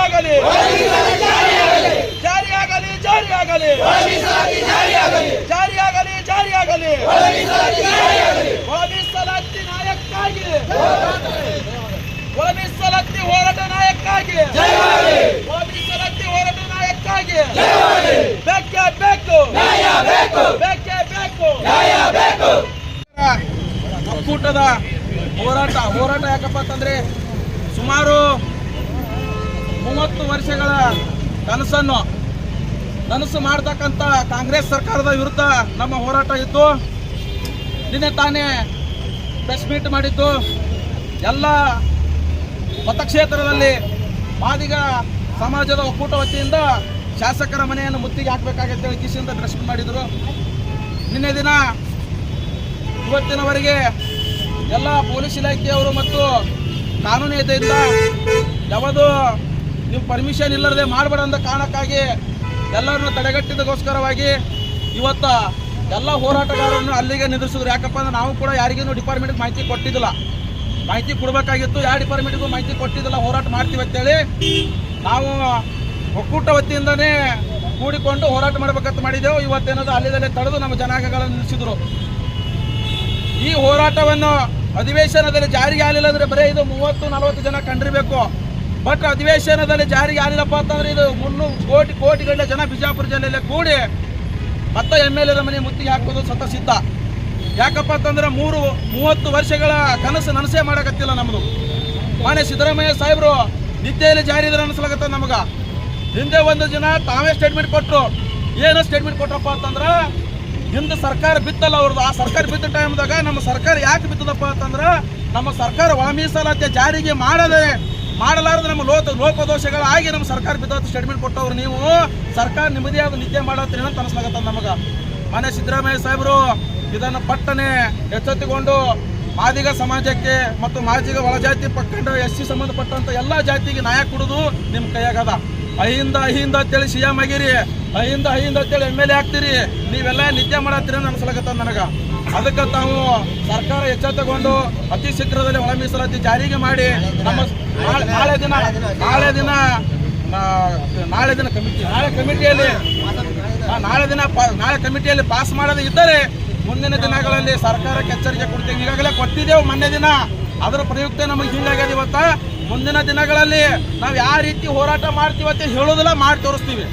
ಜಾರಿಯಾಗಲಿ. ಜಾರಿಯಾಗಲಿ ಹೋರಾಟ ನಾಯಕ್ಕಾಗಿ. ಒಳಮೀಸಲಾತಿ ಹೋರಾಟ ನಾಯಕ್ಕಾಗಿ. ಬೇಕು. ಬೇಕೇ ಬೇಕು. ಒಕ್ಕೂಟದ ಹೋರಾಟ ಹೋರಾಟ ಯಾಕಪ್ಪ ಅಂತಂದ್ರೆ ಸುಮಾರು ಮೂವತ್ತು ವರ್ಷಗಳ ಕನಸನ್ನು ನನಸು ಮಾಡ್ತಕ್ಕಂಥ ಕಾಂಗ್ರೆಸ್ ಸರ್ಕಾರದ ವಿರುದ್ಧ ನಮ್ಮ ಹೋರಾಟ ಇತ್ತು ನಿನ್ನೆ ತಾನೇ ಪ್ರೆಸ್ ಮೀಟ್ ಮಾಡಿದ್ದು. ಎಲ್ಲ ಮತಕ್ಷೇತ್ರದಲ್ಲಿ ಮಾದಿಗ ಸಮಾಜದ ಒಕ್ಕೂಟ ವತಿಯಿಂದ ಶಾಸಕರ ಮನೆಯನ್ನು ಮುತ್ತಿಗೆ ಹಾಕಬೇಕಾಗತ್ತೆ ಹೇಳಿ ಡ್ರೆಸ್ ಮಾಡಿದರು. ನಿನ್ನೆ ದಿನ ಇವತ್ತಿನವರೆಗೆ ಎಲ್ಲ ಪೊಲೀಸ್ ಇಲಾಖೆಯವರು ಮತ್ತು ಕಾನೂನು ಇದೆಯಿಂದ ಯಾವುದು ನೀವು ಪರ್ಮಿಷನ್ ಇಲ್ಲದೆ ಮಾಡಬೇಡ ಅಂತ ಕಾರಣಕ್ಕಾಗಿ ಎಲ್ಲರನ್ನು ತಡೆಗಟ್ಟಿದಗೋಸ್ಕರವಾಗಿ ಇವತ್ತ ಎಲ್ಲ ಹೋರಾಟಗಾರರನ್ನು ಅಲ್ಲಿಗೆ ನಿಲ್ಲಿಸಿದ್ರು ಯಾಕಪ್ಪ ಅಂದ್ರೆ ನಾವು ಕೂಡ ಯಾರಿಗೂ ಡಿಪಾರ್ಟ್ಮೆಂಟ್ಗೆ ಮಾಹಿತಿ ಕೊಟ್ಟಿದ್ದಿಲ್ಲ. ಮಾಹಿತಿ ಕೊಡಬೇಕಾಗಿತ್ತು. ಯಾವ ಡಿಪಾರ್ಟ್ಮೆಂಟ್ಗೂ ಮಾಹಿತಿ ಕೊಟ್ಟಿದ್ದಿಲ್ಲ. ಹೋರಾಟ ಮಾಡ್ತೀವಿ ಅಂತೇಳಿ ನಾವು ಒಕ್ಕೂಟ ವತಿಯಿಂದನೇ ಕೂಡಿಕೊಂಡು ಹೋರಾಟ ಮಾಡಬೇಕಂತ ಮಾಡಿದೆವು ಇವತ್ತೇನದು ಅಲ್ಲಿದಲ್ಲೇ ತಡೆದು ನಮ್ಮ ಜನಾಂಗಗಳನ್ನು ನಿಲ್ಲಿಸಿದ್ರು. ಈ ಹೋರಾಟವನ್ನು ಅಧಿವೇಶನದಲ್ಲಿ ಜಾರಿಗೆ ಆಗಲಿಲ್ಲ ಅಂದ್ರೆ ಬರೀ ಇದು ಮೂವತ್ತು ನಲವತ್ತು ಜನ ಕಂಡಿರಬೇಕು. ಬಟ್ ಅಧಿವೇಶನದಲ್ಲಿ ಜಾರಿಗೆ ಆಗಿಲ್ಲಪ್ಪ ಅಂತಂದ್ರೆ ಇದು ಮುನ್ನೂರು ಕೋಟಿ ಕೋಟಿ ಗಂಟೆ ಜನ ಬಿಜಾಪುರ ಜಿಲ್ಲೆಯಲ್ಲಿ ಕೂಡಿ ಮತ್ತೆ ಎಂ ಎಲ್ ಎದ ಮನೆ ಮುತ್ತಿಗೆ ಹಾಕೋದು ಸತ ಸಿದ್ಧ. ಯಾಕಪ್ಪ ಅಂತಂದ್ರೆ ಮೂರು, ಮೂವತ್ತು ವರ್ಷಗಳ ಕನಸು ನನಸೇ ಮಾಡಕತ್ತಿಲ್ಲ ನಮ್ಮದು ಮಾನ್ಯ ಸಿದ್ದರಾಮಯ್ಯ ಸಾಹೇಬರು, ನಿದ್ದೆಯಲ್ಲಿ ಜಾರಿ ಇದ್ರೆ ಅನಿಸ್ಲಾಗತ್ತ ನಮಗ. ಹಿಂದೆ ಒಂದು ಜನ ತಾವೇ ಸ್ಟೇಟ್ಮೆಂಟ್ ಕೊಟ್ಟರು ಏನು ಸ್ಟೇಟ್ಮೆಂಟ್ ಕೊಟ್ರಪ್ಪ ಅಂತಂದ್ರೆ, ಹಿಂದೆ ಸರ್ಕಾರ ಬಿತ್ತಲ್ಲ ಅವ್ರದ್ದು. ಆ ಸರ್ಕಾರ ಬಿದ್ದ ಟೈಮ್ದಾಗ ನಮ್ಮ ಸರ್ಕಾರ ಯಾಕೆ ಬಿತ್ತದಪ್ಪ ಅಂತಂದ್ರೆ, ನಮ್ಮ ಸರ್ಕಾರ ಒಳ ಮೀಸಲಾತಿ ಜಾರಿಗೆ ಮಾಡದೆ ಮಾಡಲಾರದೆ ನಮ್ಮ ಲೋಪ, ಲೋಪದೋಷಗಳಾಗಿ ನಮ್ಮ ಸರ್ಕಾರ ಬಿದ್ದ ಸ್ಟೇಟ್ಮೆಂಟ್ ಕೊಟ್ಟವ್ರು ನೀವು. ಸರ್ಕಾರ ನಿಮ್ಮದೇ ಆದ ನಿದ್ದೆ ಮಾಡತ್ತೀರಿ ಅಂತ ಅನಿಸ್ಲಾಗತ್ತ ನಮಗ? ಮನೆ ಸಿದ್ದರಾಮಯ್ಯ ಸಾಹೇಬರು, ಇದನ್ನು ಪಟ್ಟನೆ ಎಚ್ಚೆತ್ತುಕೊಂಡು ಮಾದಿಗ ಸಮಾಜಕ್ಕೆ ಮತ್ತು ಮಾದಿಗ ಒಳಜಾತಿ ಪಕ್ಕಂಡ ಎಸ್ ಸಿ ಸಂಬಂಧಪಟ್ಟಂತ ಎಲ್ಲ ಜಾತಿಗೆ ನ್ಯಾಯ ಕೊಡುದು ನಿಮ್ಮ ಕೈಯಾಗದ. ಅಹಿಂದ ಅಹಿಂದ ಅಂತೇಳಿ ಸಿ ಎಂ ಆಗಿರಿ. ಅಹಿಂದ ಅಹಿಂದ ಅಂತೇಳಿ ಎಂ ಎಲ್ ಎ ಆಗ್ತೀರಿ. ನೀವೆಲ್ಲ ನಿದ್ದೆ ಮಾಡತ್ತೀರಿ ನನಗೆ ನನಗ? ಅದಕ್ಕೆ ತಾವು ಸರ್ಕಾರ ಎಚ್ಚೆತ್ತುಕೊಂಡು ಅತಿ ಶೀಘ್ರದಲ್ಲಿ ಒಳ ಮೀಸಲಾತಿ ಜಾರಿಗೆ ಮಾಡಿ ನಮ್ಮ ನಾಳೆ ದಿನ ನಾಳೆ ದಿನ ನಾಳೆ ದಿನ ಕಮಿಟಿ ನಾಳೆ ಕಮಿಟಿಯಲ್ಲಿ ನಾಳೆ ದಿನ ನಾಳೆ ಕಮಿಟಿಯಲ್ಲಿ ಪಾಸ್ ಮಾಡದೇ ಇದ್ದರೆ ಮುಂದಿನ ದಿನಗಳಲ್ಲಿ ಸರ್ಕಾರಕ್ಕೆ ಎಚ್ಚರಿಕೆ ಕೊಡ್ತೀವಿ. ಈಗಾಗಲೇ ಕೊಟ್ಟಿದ್ದೇವೆ ಮೊನ್ನೆ ದಿನ. ಅದರ ಪ್ರಯುಕ್ತ ನಮಗೆ ಹಿಂಗಾಗ್ಯದ ಇವತ್ತ. ಮುಂದಿನ ದಿನಗಳಲ್ಲಿ ನಾವು ಯಾವ ರೀತಿ ಹೋರಾಟ ಮಾಡ್ತೀವಿ ಅಂತ ಹೇಳೋದಿಲ್ಲ ಮಾಡಿ ತೋರಿಸ್ತೀವಿ.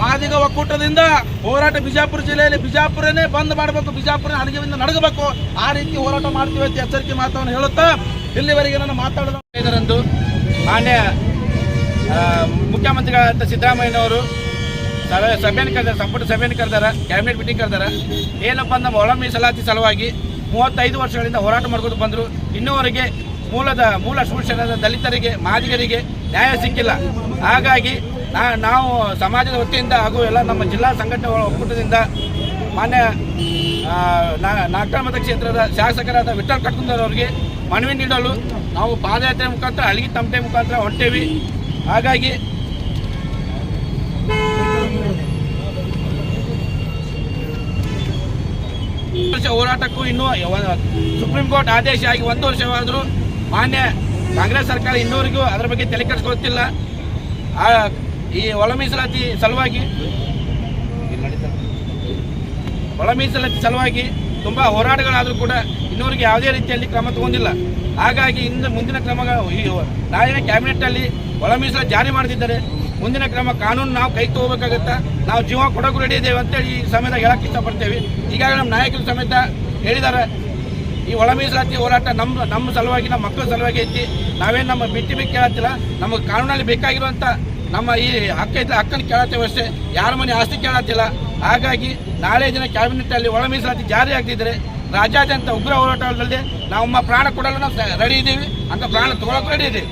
ಮಾದಿಗ ಒಕ್ಕೂಟದಿಂದ ಹೋರಾಟ ಬಿಜಾಪುರ ಜಿಲ್ಲೆಯಲ್ಲಿ ಬಿಜಾಪುರನೇ ಬಂದ್ ಮಾಡಬೇಕು ಬಿಜಾಪುರ ಅಡುಗೆಯಿಂದ ನಡಗಬೇಕು. ಆ ರೀತಿ ಹೋರಾಟ ಮಾಡ್ತೀವಿ ಅಂತ ಎಚ್ಚರಿಕೆ ಮಾತನ್ನು ಹೇಳುತ್ತಾ ಇಲ್ಲಿವರೆಗೆ ನಾನು ಮಾತಾಡೋದು. ಮಾನ್ಯ ಮುಖ್ಯಮಂತ್ರಿಗಳಾದಂಥ ಸಿದ್ದರಾಮಯ್ಯನವರು ಸಭೆ ಸಭೆಯನ್ನು ಕರೆದಾರೆ, ಸಂಪುಟ ಸಭೆಯನ್ನು ಕರೆದಾರೆ, ಕ್ಯಾಬಿನೆಟ್ ಮೀಟಿಂಗ್ ಕರೆದಾರೆ. ಏನಪ್ಪ ನಮ್ಮ ಒಳ ಮೀಸಲಾತಿ ಸಲುವಾಗಿ ಮೂವತ್ತೈದು ವರ್ಷಗಳಿಂದ ಹೋರಾಟ ಮಾಡ್ಕೊಂಡು ಬಂದರು. ಇನ್ನೂವರೆಗೆ ಮೂಲದ, ಮೂಲ ಶೋಷಣದ ದಲಿತರಿಗೆ, ಮಾದಿಗರಿಗೆ ನ್ಯಾಯ ಸಿಕ್ಕಿಲ್ಲ. ಹಾಗಾಗಿ ನಾವು ಸಮಾಜದ ವತಿಯಿಂದ ಹಾಗೂ ಎಲ್ಲ ನಮ್ಮ ಜಿಲ್ಲಾ ಸಂಘಟನೆ ಒಕ್ಕೂಟದಿಂದ ಮಾನ್ಯ ಆ, ಕ್ಷೇತ್ರದ ಶಾಸಕರಾದ ವಿಠಲ್ ಕಟ್ಕುಂದರ್ ಅವರಿಗೆ ಮನವಿ ನೀಡಲು ನಾವು ಪಾದಯಾತ್ರೆ ಮುಖಾಂತರ ಹಳಗಿ ತಮಟೆ ಮುಖಾಂತರ ಹೊಂಟೇವಿ ಹಾಗಾಗಿ ವರ್ಷ ಹೋರಾಟಕ್ಕೂ ಇನ್ನೂ ಸುಪ್ರೀಂ ಕೋರ್ಟ್ ಆದೇಶ ಆಗಿ ಒಂದು ವರ್ಷವಾದರೂ ಮಾನ್ಯ ಕಾಂಗ್ರೆಸ್ ಸರ್ಕಾರ ಇನ್ನೂರಿಗೂ ಅದರ ಬಗ್ಗೆ ತಲೆ ಕೆಡಿಸ್ಕೊಳ್ತಿಲ್ಲ. ಈ ಒಳ ಮೀಸಲಾತಿ ಸಲುವಾಗಿ ಒಳ ಮೀಸಲಾತಿ ಸಲುವಾಗಿ ತುಂಬ ಹೋರಾಟಗಳಾದರೂ ಕೂಡ ಇನ್ನೊರಿಗೆ ಯಾವುದೇ ರೀತಿಯಲ್ಲಿ ಕ್ರಮ ತಗೊಂಡಿಲ್ಲ. ಹಾಗಾಗಿ ಇನ್ನು ಮುಂದಿನ ಕ್ರಮಗಳು ಈ ನಾಳಿನ ಕ್ಯಾಬಿನೆಟ್ಟಲ್ಲಿ ಒಳ ಮೀಸಲಾತಿ ಜಾರಿ ಮಾಡ್ತಿದ್ದಾರೆ ಮುಂದಿನ ಕ್ರಮ ಕಾನೂನು ನಾವು ಕೈ ತಗೋಬೇಕಾಗತ್ತಾ, ನಾವು ಜೀವ ಕೊಡೋಕೆ ರೆಡಿ ಇದ್ದೇವೆ ಅಂತೇಳಿ ಈ ಸಮಯದಾಗ ಹೇಳಕ್ಕೆ ಇಷ್ಟಪಡ್ತೇವೆ. ಈಗಾಗಲೇ ನಮ್ಮ ನಾಯಕರು ಸಮೇತ ಹೇಳಿದ್ದಾರೆ, ಈ ಒಳ ಮೀಸಲಾತಿ ಹೋರಾಟ ನಮ್ಮ ನಮ್ಮ ಸಲುವಾಗಿ ನಮ್ಮ ಮಕ್ಕಳ ಸಲುವಾಗಿ ಐತಿ. ನಾವೇನು ನಮ್ಮ ಬಿಟ್ಟಿ ಬಿಟ್ಟು ಕೇಳತ್ತಿಲ್ಲ, ನಮಗೆ ಕಾನೂನಲ್ಲಿ ಬೇಕಾಗಿರುವಂಥ ನಮ್ಮ ಈ ಹಕ್ಕ ಇದ್ದ ಹಕ್ಕನ್ನು ಕೇಳತ್ತೇವೆ ಅಷ್ಟೇ. ಯಾರ ಮನೆ ಆಸ್ತಿ ಕೇಳತ್ತಿಲ್ಲ. ಹಾಗಾಗಿ ನಾಳೆ ದಿನ ಕ್ಯಾಬಿನೆಟ್ಟಲ್ಲಿ ಒಳ ಮೀಸಲಾತಿ ಜಾರಿ ಆಗ್ತಿದ್ರೆ ರಾಜ್ಯಾದ್ಯಂತ ಉಗ್ರ ಹೋರಾಟದಲ್ಲಿ ನಾವು ಪ್ರಾಣ ಕೊಡಲು ನಾವು ರೆಡಿ ಇದ್ದೀವಿ ಅಂತ ಪ್ರಾಣ ತಗೊಳಕ್ಕೆ ರೆಡಿ ಇದ್ದೀವಿ